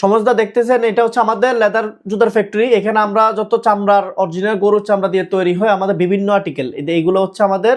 সমজদা দেখতেছেন, এটা হচ্ছে আমাদের লেদার জুতার ফ্যাক্টরি এখানে আমরা যত চামড়ার অরিজিনাল গরুর চামড়া দিয়ে তৈরি হয়, আমাদের বিভিন্ন আর্টিকেল এইগুলো হচ্ছে আমাদের,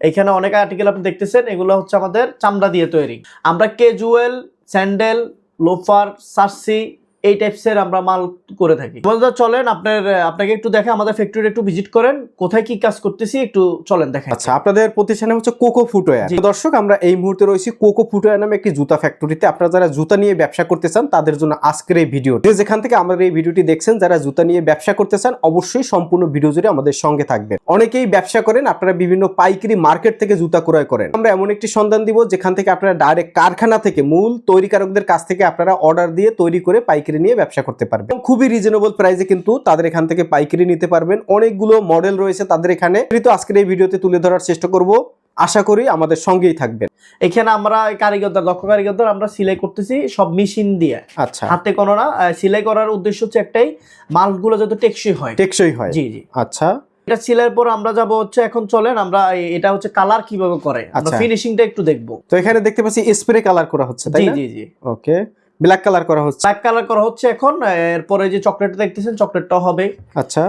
এখানে অনেক আর্টিকেল আপনি দেখতেছেন, এগুলো হচ্ছে আমাদের চামড়া দিয়ে তৈরি। আমরা কেজুয়েল স্যান্ডেল লোফার সার্সি এই টাইপসের আমরা মাল করে থাকি। সমজদা চলেন আপনার, আপনাকে একটু দেখে, আমাদের ফ্যাক্টরি একটু ভিজিট করেন। কোথায় কি কাজ করতেছি, একটু চলেন দেখেন আচ্ছা আপনাদের প্রতিষ্ঠানে হচ্ছে কোকো ফুটওয়্যার। দর্শক, আমরা এই মুহূর্তে রয়েছি কোকো ফুটওয়্যার নামে একটি জুতা ফ্যাক্টরিতে আপনারা যারা জুতা নিয়ে ব্যবসা করতে চান, তাদের জন্য আজকের এই ভিডিও যে যেখান থেকে আমাদের এই ভিডিওটি দেখছেন, যারা জুতা নিয়ে ব্যবসা করতে চান, অবশ্যই সম্পূর্ণ ভিডিও জুড়ে আমাদের সঙ্গে থাকবেন। অনেকেই ব্যবসা করেন, আপনারা বিভিন্ন পাইকারি মার্কেট থেকে জুতা ক্রয় করেন। আমরা এমন একটি সন্ধান দিব, যেখান থেকে আপনারা ডাইরেক্ট কারখানা থেকে, মূল তৈরিকারকদের কাছ থেকে আপনারা অর্ডার দিয়ে তৈরি করে পাইকারি নিয়ে ব্যবসা করতে পারবেন। খুবই রিজনেবল প্রাইসে কিন্তু তাদের এখান থেকে পাইকারি নিতে পারবেন। অনেকগুলো মডেল রয়েছে তাদের এখানে। তো আজকের এই ভিডিওতে তুলে ধরার চেষ্টা করব। আশা করি আমাদের সঙ্গেই থাকবেন। এখানে আমরা কারিগরদের দক্ষ কারিগরদের আমরা সিলাই করতেছি সব মেশিন দিয়ে। আচ্ছা। হাতে কোনো না সিলাই করার উদ্দেশ্য হচ্ছে একটাই মালগুলো যাতে টেকসই হয়। টেকসই হয়। জি জি। আচ্ছা। এটা সিলাইয়ের পর আমরা যাব হচ্ছে এখন চলেন আমরা এটা হচ্ছে কালার কীভাবে করে? আমরা আচ্ছা। ফিনিশিংটা একটু দেখব। তো এখানে দেখতে পাচ্ছি স্প্রে কালার করা হচ্ছে তাই জি জি জি। ওকে ব্ল্যাক কালার করা হচ্ছে। ব্ল্যাক কালার করা হচ্ছে এখন। এরপরে যে চকলেটটা দেখতেছেন চকলেটটা হবে। আচ্ছা।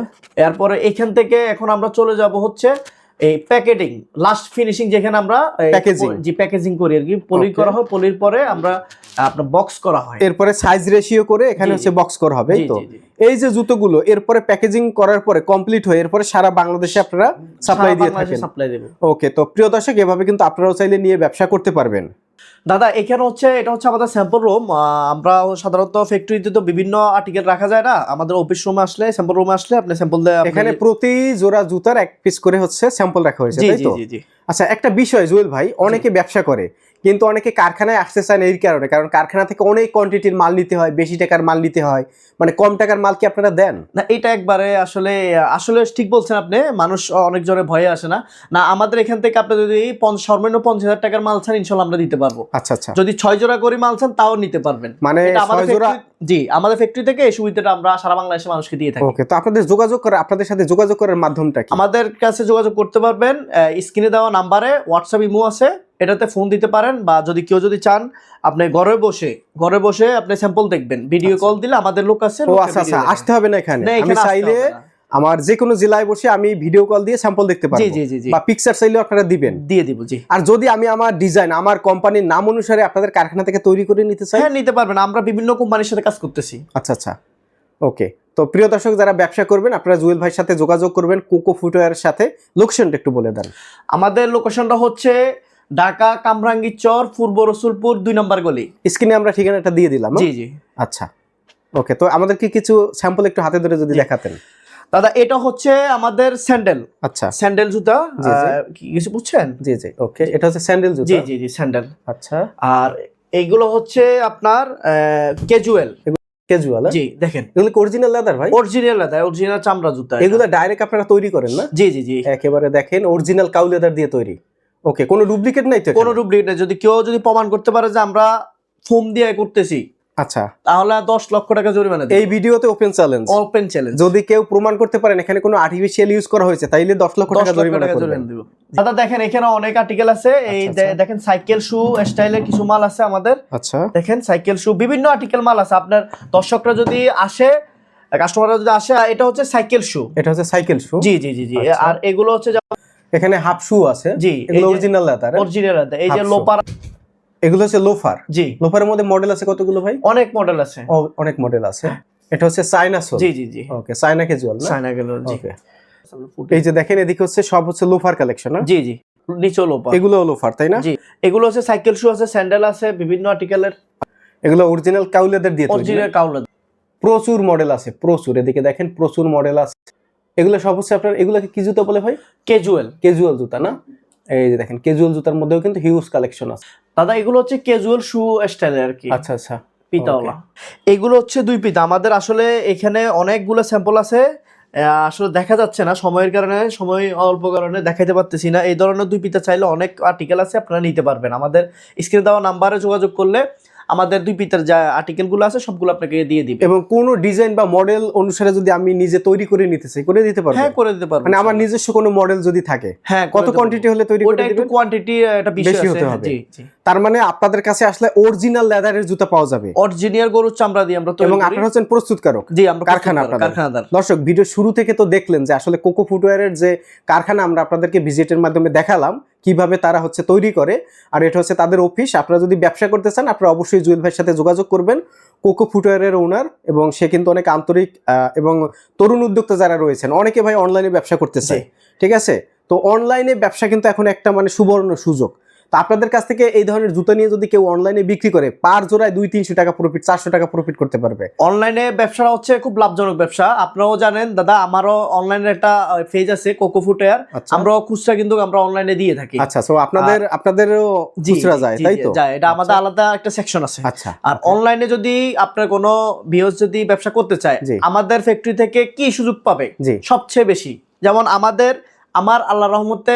এরপরে এখান থেকে এখন আমরা চলে যাব হচ্ছে এই প্যাকেটিং লাস্ট ফিনিশিং যেখানে আমরা প্যাকেজিং জি প্যাকেজিং করি আর কি। পলি করা হয় পলির পরে আমরা আপনার বক্স করা হয়। এরপরে সাইজ রেশিও করে এখানে হচ্ছে বক্স করা হবে তো। এই যে জুতোগুলো এরপরে প্যাকেজিং করার পরে কমপ্লিট হয়ে এরপরে সারা বাংলাদেশে আপনারা সাপ্লাই দিয়ে থাকেন। সাপ্লাই দেবো। ওকে তো প্রিয় দর্শক এভাবে কিন্তু আপনারাও চাইলে নিয়ে ব্যবসা করতে পারবেন। দাদা এখানে হচ্ছে এটা হচ্ছে আমাদের স্যাম্পল রুম আমরা সাধারণত ফ্যাক্টরিতে তো বিভিন্ন আর্টিকেল রাখা যায় না। আমাদের অফিস রুমে আসলে স্যাম্পল রুমে আসলে আপনি স্যাম্পল দেয় এখানে প্রতি জোড়া জুতার এক পিস করে হচ্ছে স্যাম্পল রাখা হয়েছে তাই তো? জি জি। আচ্ছা একটা বিষয় জুয়েল ভাই অনেকে ব্যবসা করে। কিন্তু অনেকে কারখানায় আসতে চান এই কারণে। কারণ কারখানা থেকে অনেক কোয়ান্টিটির মাল নিতে হয় বেশি টাকার মাল নিতে হয়। মানে কম টাকার মাল কি আপনারা দেন? না এটা একবারে আসলে আসলে ঠিক বলছেন আপনি। মানুষ অনেক জনে ভয়ে আসে না। না আমাদের এখান থেকে আপনি যদি সর্বনিম্ন পঞ্চাশ হাজার টাকার মাল চান ইনশাল্লাহ আমরা দিতে পারব। আচ্ছা আচ্ছা। যদি ছয় জোড়া করে মাল চান তাও নিতে পারবেন। মানে আমাদের ছয় জোড়া জি আমাদের ফ্যাক্টরি থেকে এই সুবিধাটা আমরা সারা বাংলাদেশের মানুষকে দিয়ে থাকি। ওকে তো আপনাদের যোগাযোগ করে আপনাদের সাথে যোগাযোগ করার মাধ্যমটা কি? আমাদের কাছে যোগাযোগ করতে পারবেন স্ক্রিনে দেওয়া নাম্বারে হোয়াটসঅ্যাপ ইমো আছে। এটাতে ফোন দিতে পারেন বা যদি কেউ যদি চান আপনি ঘরে বসে ঘরে বসে আপনি স্যাম্পল দেখবেন। ভিডিও কল দিলে আমাদের লোক আছে ও আচ্ছা আচ্ছা আসতে হবে না এখানে। আমি চাইলে আমার যে কোনো জেলায় বসে আমি ভিডিও কল দিয়ে স্যাম্পল দেখতে জি পারব। জি জি জি। বা পিকচার চাইলেও আপনারা দিবেন। দিয়ে দিব জি। আর যদি আমি আমার ডিজাইন আমার কোম্পানির নাম অনুসারে আপনাদের কারখানা থেকে তৈরি করে নিতে চাই? হ্যাঁ নিতে পারবেন। আমরা বিভিন্ন কোম্পানির সাথে কাজ করতেছি। আচ্ছা আচ্ছা। ওকে তো প্রিয় দর্শক যারা ব্যবসা করবেন আপনারা জুয়েল ভাইয়ের সাথে যোগাযোগ করবেন কোকো ফুটওয়্যারের সাথে। লোকেশনটা একটু বলে দেন। আমাদের লোকেশনটা হচ্ছে ঢাকা কামরাঙ্গি চর পূর্ব রসুলপুর দুই নম্বর গলি। স্ক্রিনে আমরা ঠিকানাটা দিয়ে দিলাম জি জি। আচ্ছা। ওকে তো আমাদেরকে কিছু স্যাম্পল একটু হাতে ধরে যদি দেখাতেন। দাদা এটা হচ্ছে আমাদের স্যান্ডেল। আচ্ছা। স্যান্ডেল জুতা কিছু বুঝছেন? জি জি ওকে এটা হচ্ছে স্যান্ডেল জুতা। জি জি জি স্যান্ডেল। আচ্ছা। আর এইগুলো হচ্ছে আপনার ক্যাজুয়াল ক্যাজুয়াল জি দেখেন। এগুলো অরিজিনাল লেদার ভাই? অরিজিনাল লেদার অরিজিনাল চামড়া জুতা। এগুলো ডাইরেক্ট আপনারা তৈরি করেন না? জি জি জি। একেবারে দেখেন অরিজিনাল কাউ লেদার দিয়ে তৈরি। ওকে কোনো ডুপ্লিকেট নাই তো কোনো ডুপ্লিকেট নেই। যদি কেউ যদি প্রমাণ করতে পারে যে আমরা ফোম দিয়ে করতেছি আচ্ছা। তাহলে দশ লক্ষ টাকা জরিমানা এই ভিডিওতে ওপেন চ্যালেঞ্জ ওপেন চ্যালেঞ্জ যদি কেউ প্রমাণ করতে পারেন এখানে কোনো আর্টিফিশিয়াল ইউজ করা হয়েছে তাইলে দশ লক্ষ টাকা জরিমানা দিব। দাদা দেখেন এখানে অনেক আর্টিকেল আছে। এই আচ্ছা, দে- আচ্ছা। দেখেন সাইকেল শু স্টাইলের কিছু মাল আছে আমাদের। আচ্ছা। দেখেন সাইকেল শু বিভিন্ন আর্টিকেল মাল আছে। আপনার দর্শকরা যদি আসে কাস্টমাররা যদি আসে এটা হচ্ছে সাইকেল শু এটা হচ্ছে সাইকেল শু জি জি জি জি। আচ্ছা। আর এগুলো হচ্ছে এখানে হাফ শু আছে। জি, এগুলো এই যে- অরিজিনাল লেদার এই যে Half লোপার এগুলো হচ্ছে লোফার। জি। লোফারের মধ্যে মডেল আছে কতগুলো ভাই? অনেক মডেল আছে। ও, অনেক মডেল আছে। এটা হচ্ছে চাইনা সোল। জি জি জি। ওকে চাইনা ক্যাজুয়াল না? চায়না গেল জি। এই যে দেখেন এদিকে হচ্ছে সব হচ্ছে লোফার কালেকশন না? জি জি। নিচে লোপার এগুলো লোফার তাই না? জি। এগুলো হচ্ছে সাইকেল শু আছে স্যান্ডেল আছে বিভিন্ন আর্টিকেলের এগুলো অরিজিনাল কাউলেদের দিয়ে অরিজিনাল না? কাউলা প্রচুর মডেল আছে প্রচুর। এদিকে দেখেন প্রচুর মডেল আছে। এগুলো সব হচ্ছে আপনার এগুলোকে কি জুতা বলে ভাই? ক্যাজুয়াল ক্যাজুয়াল জুতা না? এই যে দেখেন ক্যাজুয়াল জুতার মধ্যেও কিন্তু হিউজ কালেকশন আছে। দাদা এগুলো হচ্ছে ক্যাজুয়াল শু স্টাইলের আর কি। আচ্ছা আচ্ছা। পিতাওয়ালা। এগুলো হচ্ছে দুই পিতা। আমাদের আসলে এখানে অনেকগুলো স্যাম্পল আছে। আসলে দেখা যাচ্ছে না সময়ের কারণে সময় অল্প কারণে দেখাইতে পারতেছি না। এই ধরনের দুই পিতা চাইলে অনেক আর্টিকেল আছে আপনারা নিতে পারবেন। আমাদের স্ক্রিনে দেওয়া নাম্বারে যোগাযোগ করলে আমাদের দুই পিতার যা আর্টিকেলগুলো আছে সবগুলো আপনাকে দিয়ে দিবে। এবং কোন ডিজাইন বা মডেল অনুসারে যদি আমি নিজে তৈরি করে নিতে চাই করে দিতে পারব? হ্যাঁ করে দিতে পারব মানে আমার নিজস্ব কোনো মডেল যদি থাকে হ্যাঁ কত কোয়ান্টিটি হলে তৈরি করে ওটা একটু কোয়ান্টিটি একটা বিষয় বেশি হতে হ্যাঁ, হবে। জি জি। তার মানে আপনাদের কাছে আসলে অরিজিনাল লেদারের জুতা পাওয়া যাবে। অরিজিনিয়াল গরুর চামড়া দিয়ে আমরা তৈরি এবং। আপনারা হচ্ছেন প্রস্তুতকারক। জি আমরা কারখানা। কারখানাদার। দর্শক ভিডিও শুরু থেকে তো দেখলেন যে আসলে কোকো ফুটওয়্যারের যে কারখানা আমরা আপনাদেরকে ভিজিটের মাধ্যমে দেখালাম কীভাবে তারা হচ্ছে তৈরি করে আর এটা হচ্ছে তাদের অফিস আপনারা যদি ব্যবসা করতে চান আপনারা অবশ্যই জুয়েল ভাইয়ের সাথে যোগাযোগ করবেন। কোকো ফুটওয়্যারের ওনার এবং সে কিন্তু অনেক আন্তরিক আহ, এবং তরুণ উদ্যোক্তা যারা রয়েছেন অনেকে ভাই অনলাইনে ব্যবসা করতেছে। ঠিক আছে? তো অনলাইনে ব্যবসা কিন্তু এখন একটা মানে সুবর্ণ সুযোগ। তো আপনাদের কাছ থেকে এই ধরনের জুতা নিয়ে যদি কেউ অনলাইনে বিক্রি করে পার জোড়ায় দুই তিনশো টাকা প্রফিট চারশো টাকা প্রফিট করতে পারবে। অনলাইনে ব্যবসাটা হচ্ছে খুব লাভজনক ব্যবসা। আপনারাও জানেন দাদা আমারও অনলাইনের একটা পেজ আছে কোকো ফুটওয়্যার আচ্ছা। আমরাও খুচরা কিন্তু আমরা অনলাইনে দিয়ে থাকি। আচ্ছা তো আপনাদের আপনাদেরও খুচরা যায় তাই তো? যায়। এটা আমাদের আচ্ছা। আলাদা একটা সেকশন আছে। আচ্ছা। আর অনলাইনে যদি আপনার কোনো ভিউজ যদি ব্যবসা করতে চায়। আমাদের ফ্যাক্টরি থেকে কি সুযোগ পাবে? সবচেয়ে বেশি। যেমন আমাদের আমার আল্লাহ রহমতে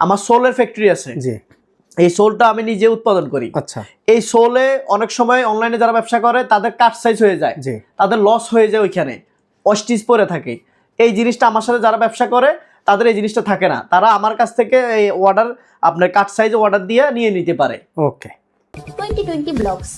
আমার সোলের ফ্যাক্টরি আছে। এই সোলটা আমি নিজে উৎপাদন করি। আচ্ছা। এই সোলে অনেক সময় অনলাইনে যারা ব্যবসা করে তাদের কাট সাইজ হয়ে যায়। জি। তাদের লস হয়ে যায় ওইখানে। অস্টিজ পরে থাকে। এই জিনিসটা আমার সাথে যারা ব্যবসা করে তাদের এই জিনিসটা থাকে না। তারা আমার কাছ থেকে এই অর্ডার আপনার কাট সাইজ অর্ডার দিয়ে নিয়ে নিতে পারে। ওকে 2020 Blogs,